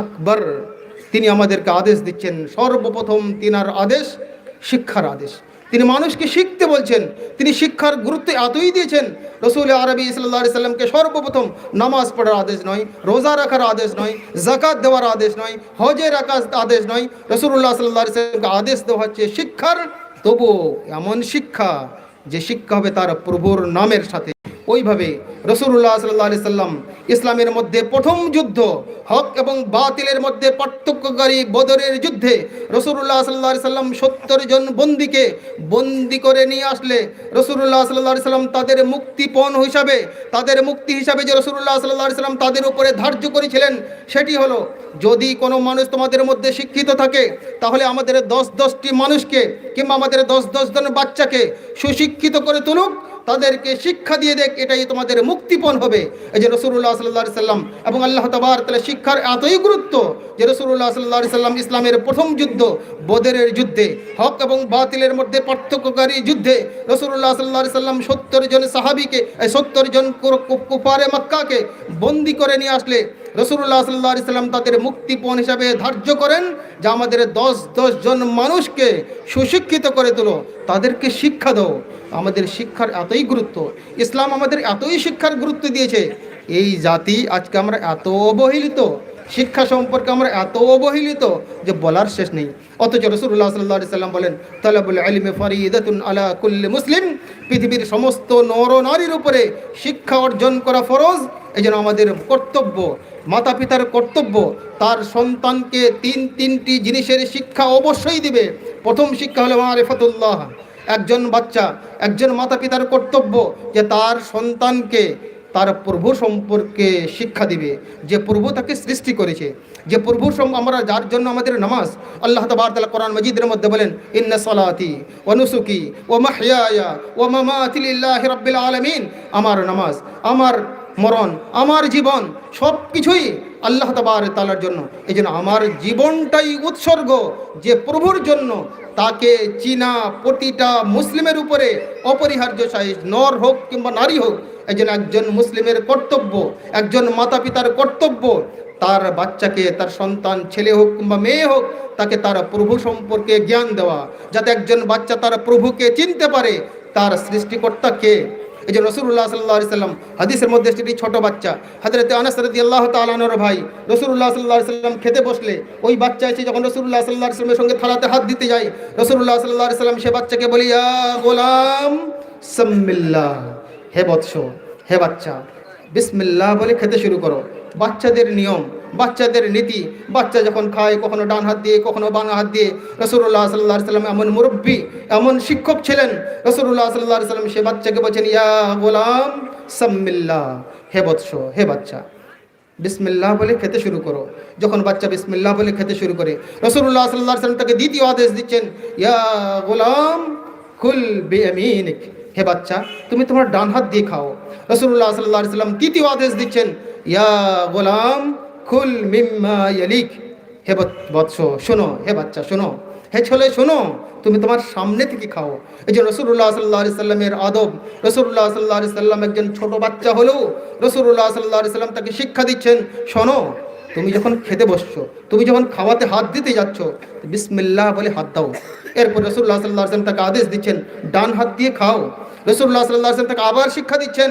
আকবর, তিনি আমাদেরকে আদেশ দিচ্ছেন, সর্বপ্রথম তিনার আদেশ শিক্ষার আদেশ। তিনি মানুষকে শিখতে বলছেন, তিনি শিক্ষার গুরুত্ব এতই দিয়েছেন, রসুল আরবি সাল্লাহ সাল্লামকে সর্বপ্রথম নামাজ পড়ার আদেশ নয়, রোজা রাখার আদেশ নয় জাকাত দেওয়ার আদেশ নয় হজে রাখার আদেশ নয় রসুল্লাহ সাল্লাহ সাল্লামকে আদেশ দেওয়া হচ্ছে শিক্ষার। তবু এমন শিক্ষা যে শিক্ষা হবে তার প্রভুর নামের সাথে। ওইভাবে রসুল্লাহ সাল্লাহ আলি সাল্লাম ইসলামের মধ্যে প্রথম যুদ্ধ, হক এবং বাতিলের মধ্যে পার্থক্যকারী বদরের যুদ্ধে রসুল্লাহ সাল্লাহ আলি সাল্লাম সত্তর জন বন্দিকে বন্দি করে নিয়ে আসলে। রসুল্লাহ সাল্লাহ আলি সাল্লাম তাদের মুক্তিপণ হিসাবে, তাদের মুক্তি হিসাবে যে রসুল্লাহ সাল্লাহ আলি সাল্লাম তাদের উপরে ধার্য করেছিলেন, সেটি হলো, যদি কোনো মানুষ তোমাদের মধ্যে শিক্ষিত থাকে, তাহলে আমাদের দশ দশটি মানুষকে কিংবা আমাদের দশ দশ জন বাচ্চাকে সুশিক্ষিত করে তুলুক তাদেরকে শিক্ষা দিয়ে দেখ, এটাই তোমাদের মুক্তিপণ হবে। এই যে রসুল্লাহ সাল্লাহ সাল্লাম এবং আল্লাহ তবার তাহলে শিক্ষার এতই গুরুত্ব যে রসুল্লাহ সাল্লাহ সাল্লাম ইসলামের প্রথম যুদ্ধ, বদরের যুদ্ধে, হক এবং বাতিলের মধ্যে পার্থক্যকারী যুদ্ধে রসুল্লাহ সাল্লাহ সাল্লাম সত্তর জন সাহাবিকে সত্তর জন কুপারে মক্কাকে বন্দি করে নিয়ে আসলে রসুল্লাহ সাল্লাহ সাল্লাম তাদের মুক্তিপণ হিসাবে ধার্য করেন, যে আমাদের দশ দশ জন মানুষকে সুশিক্ষিত করে তোলো। তাদেরকে শিক্ষা দাও। আমাদের শিক্ষার এতই গুরুত্ব, ইসলাম আমাদের এতই শিক্ষার গুরুত্ব দিয়েছে। এই জাতি আজকে আমরা এত অবহেলিত, শিক্ষা সম্পর্কে আমরা এত অবহেলিত যে বলার শেষ নেই। অথচ রসুল্লাহ সাল্লাহ সাল্লাম বলেন, তালাবুল আলিমে ফরিদাতুন আলা কুল্লি মুসলিম। পৃথিবীর সমস্ত নর নারীর উপরে শিক্ষা অর্জন করা ফরজ এই জন্য আমাদের কর্তব্য মাতা পিতার কর্তব্য, তার সন্তানকে তিন তিনটি জিনিসের শিক্ষা অবশ্যই দিবে। প্রথম শিক্ষা হলো মারেফতুল্লাহ। একজন বাচ্চা, একজন মাতা পিতার কর্তব্য যে তার সন্তানকে, তার প্রভু সম্পর্কে শিক্ষা দিবে। যে প্রভু তাকে সৃষ্টি করেছে, যে প্রভু আমরা যার জন্য আমাদের নামাজ, আল্লাহ তবার তালা কোরআন মজিদের মধ্যে বলেন, ইন্না সলাতি ও নুসুকি ও মাহিয়া ও মামাতিল্লাহ রব্বিল আলমিন। আমার নামাজ, আমার মরণ, আমার জীবন সব কিছুই আল্লাহ তবার তালার জন্য। এই জন্য আমার জীবনটাই উৎসর্গ যে প্রভুর জন্য তাকে চীনা প্রতিটা মুসলিমের উপরে অপরিহার্য সাইজ, নর হোক কিংবা নারী হোক, এই জন্য একজন মুসলিমের কর্তব্য, একজন মাতা পিতার কর্তব্য, তার বাচ্চাকে, তার সন্তান, ছেলে হোক কিংবা মেয়ে হোক, তাকে তার প্রভু সম্পর্কে জ্ঞান দেওয়া, যাতে একজন বাচ্চা তার প্রভুকে চিনতে পারে, তার সৃষ্টিকর্তা কে এই যে রসুল্লাহ সাল্লাহ সাল্লাম, হাদিসের মধ্যে একটি ছোট বাচ্চা। হাজরতে আনাস রদি আল্লাহ তালানোর ভাই রসুল্লাহ সাল্লাহ সাল্লাম খেতে বসলে, ওই বাচ্চা এসে যখন রসুল্লাহ সাল্লাহ সাল্লামের সঙ্গে থালাতে হাত দিতে যায় রসুল্লাহ সাল্লাহ সাল্লাম সে বাচ্চাকে বলি গোলাম সাম্মিল্লা হে বৎস, হে বাচ্চা, বিসমিল্লাহ বলে খেতে শুরু করো। বাচ্চাদের নিয়ম বাচ্চাদের নীতি। বাচ্চা যখন খায়, কখনো ডান হাত দিয়ে, কখনো বাং হাত দিয়ে। রসুল্লাহ সাল্লাহ সাল্লাম এমন মুরব্বী, এমন শিক্ষক ছিলেন। রসুল্লাহ সাল্লাহ সাল্লাম সে বাচ্চাকে বলছেন, ইয়া গোলাম, সাম্মিল্লাহ, হে বৎস, হে বাচ্চা, বিসমিল্লাহ বলে খেতে শুরু করো। যখন বাচ্চা বিসমিল্লাহ বলে খেতে শুরু করে রসুল্লাহ সাল্লাহ সাল্লাম তাকে দ্বিতীয় আদেশ দিচ্ছেন, ইয়া গোলাম, কুল বেমিনিক হে বাচ্চা, তুমি তোমার ডান হাত দিয়ে খাও। রসুল্লাহ সাল্লাহ সাল্লাম তৃতীয় আদেশ দিচ্ছেন, ইয়া গোলাম খুল মিম্মা ইয়ালিক। হে বৎস, শোনো, হে বাচ্চা, শোনো, হে ছেলে, শোনো, তুমি তোমার সামনে থেকে খাও। এই যে রসুল্লাহ সাল্লাহ সাল্লামের আদব রসুল্লাহ সাল্লাহ সাল্লাম একজন ছোট বাচ্চা হলেও রসুল্লাহ সাল্লাহ সাল্লাম তাকে শিক্ষা দিচ্ছেন, শোনো, তুমি যখন খেতে বসছো, তুমি যখন খাওয়াতে হাত দিতে যাচ্ছ, বিসমিল্লাহ বলে হাত দাও। এরপর রসুল্লাহ সাল্লাহ সাল্লাম তাকে আদেশ দিচ্ছেন, ডান হাত দিয়ে খাও। রসুল্লাহ সাল্লাহ সাল্লাম তাকে আবার শিক্ষা দিচ্ছেন